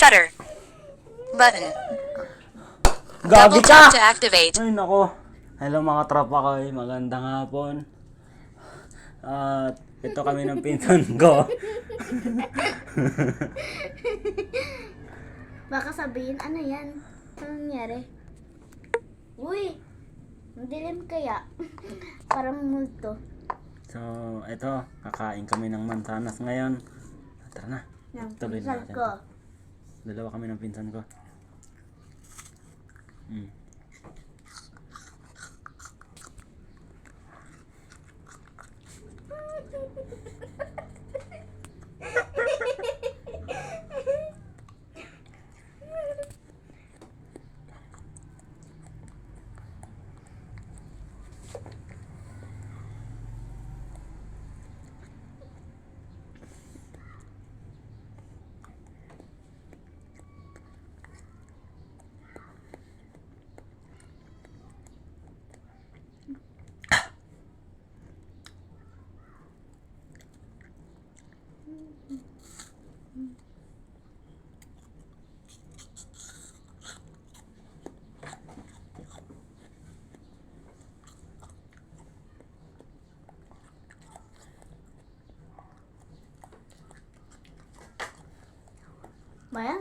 Shutter. Button. Gabi Double tap ka! to activate. Ay, nako. Hello mga tropa ko. eh. Magandang hapon. At ito kami ng pinsan ko. Baka sabihin, ano yan? Ano nangyari? Uy! Ang dilim kaya. Parang multo. So, ito. Kakain kami ng mansanas ngayon. Tara na. Ng Tuloy pinsan natin. ko. Dalawa kami ng pinsan ko. Mm.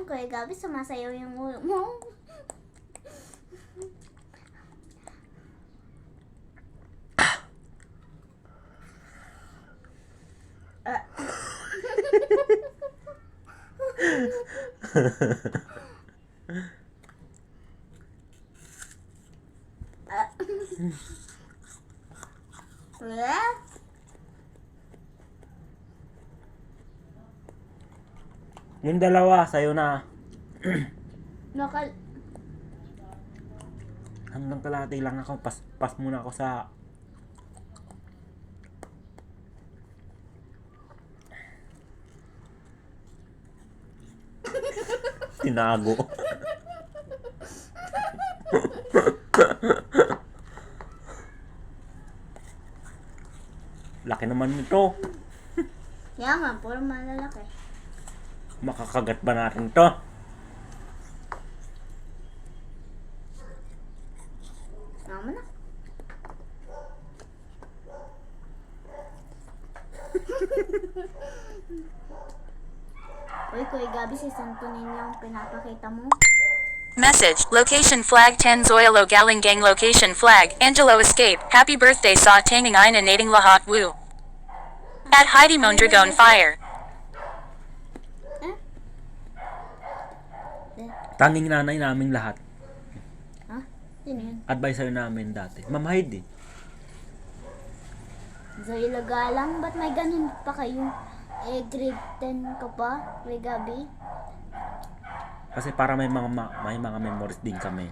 Bayan, Kuya Gabi, sumasayaw yung ulo mo. Ah. Ah. Yung dalawa, sa'yo na. Nakal... Hanggang kalahati lang ako. Pas, pas muna ako sa... Tinago. Laki naman nito. Kaya nga, puro malalaki. Makakagat ba natin to? Tama na. Uy, Kuya Gabi, si Santo Niño ang pinapakita mo. Message. Location flag 10 Zoilo Galing Gang Location flag. Angelo escape. Happy birthday sa Tanging Ina Nating Lahat Wu. At Heidi Mondragon Fire. Tanging nanay naming lahat. Ha? Sino yun? Advisor namin dati. Ma'am Heidi. Zoe Lagalang, ba't may ganun pa kayo? Eh, grade 10 ka pa, Kuya Gabi? Kasi para may mga ma- may mga memories din kami.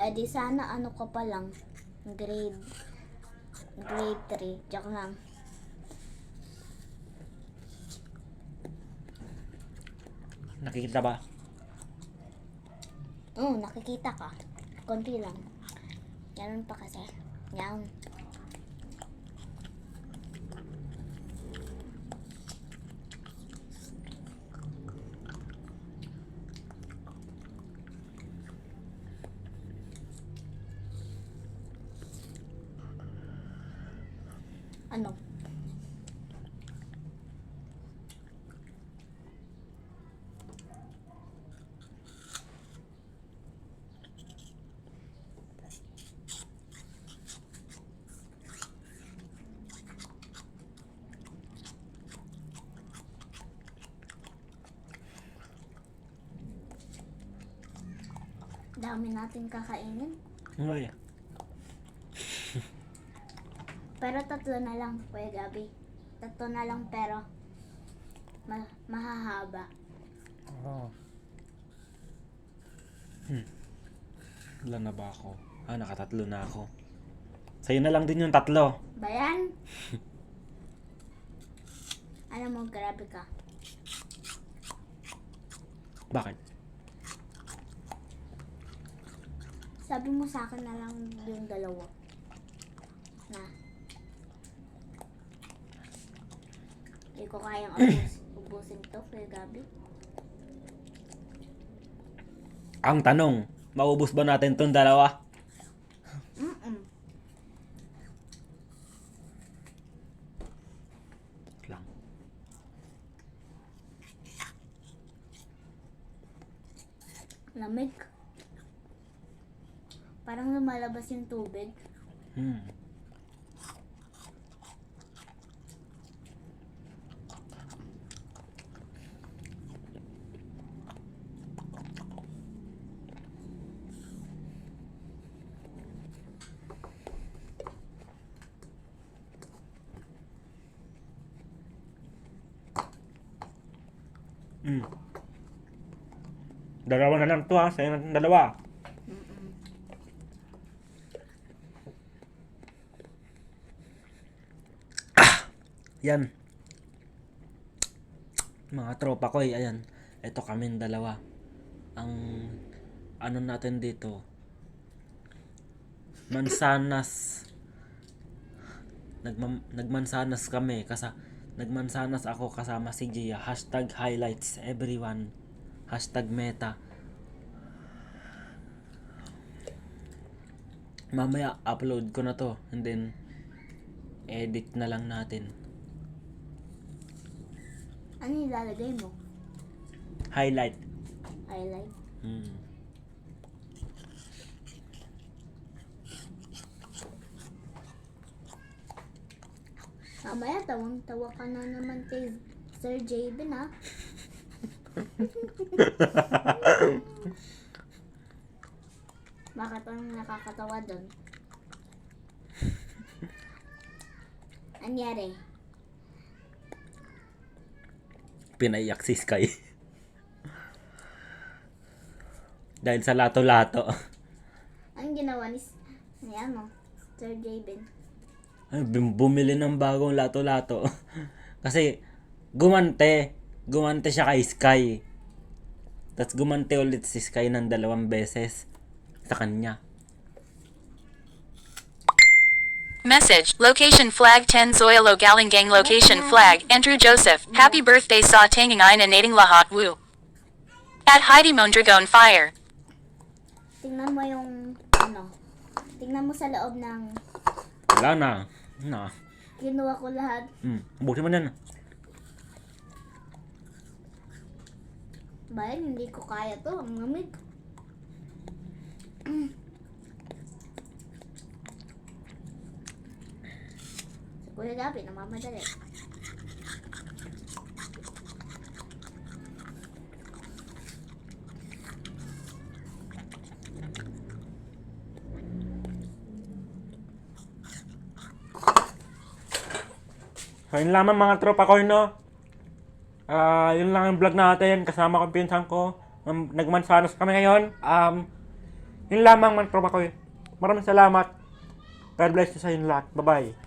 Eh, di sana ano ka pa lang, grade grade 3, joke lang. Nakikita ba? Oo, nakikita ka. Konti lang. Ganun pa kasi. Yan. Ano? Dami natin kakainin. Ay, Pero tatlo na lang, Kuya Gabi. Tatlo na lang pero ma- mahahaba. Oo. Hmm. Ilan na ba ako? Ah, nakatatlo na ako. Sa'yo na lang din yung tatlo. Bayan? Alam mo, grabe ka. Bakit? Sabi mo sa akin na lang yung dalawa. Na. Hindi ko kayang ubus, ubusin to, Kuya Gabi. Ang tanong, maubos ba natin tong dalawa? Mm-mm. Lang. Lamig. Parang lumalabas yung tubig. Hmm. Hmm. Dalawa na lang to ha. Sa'yo na dalawa. Mm-mm. Yan. Mga tropa ko eh, ayan. Ito kaming dalawa. Ang ano natin dito. Mansanas. Nagma, nagmansanas kami kasi nagmansanas ako kasama si Gia. Hashtag highlights everyone. Hashtag meta. Mamaya upload ko na to and then edit na lang natin. Ano yung lalagay mo? Highlight. Highlight. Hmm. Mamaya, tawang-tawa ka na naman kay Sir Jabin, ha? Bakit ang nakakatawa doon? Anyari? Pinaiyak si Sky. Dahil sa lato-lato. Ang ginawa ni, ni ano, Sir Jabin? Bumili ng bagong lato-lato. Kasi gumante. Gumante siya kay Sky. Tapos gumante ulit si Sky ng dalawang beses sa kanya. Message, location flag 10 Zoilo Galingang location flag, Andrew Joseph, happy birthday sa tanging ina nating lahat woo. At Heidi Mondragon fire. Tingnan mo yung, ano, tingnan mo sa loob ng, Wala na. Na. kinuha ko lahat. Hmm. Buti mo na. Bayan, hindi ko kaya to. Ang lamig. si Kuya Gabi, namamadali. So, yun lamang mga tropa ko, no? Ah, yun lang ang vlog natin. Kasama ko pinsan ko. Nagmansanas kami ngayon. Um, yun lamang mga tropa ko. Maraming salamat. God bless you sa inyo lahat. Bye-bye.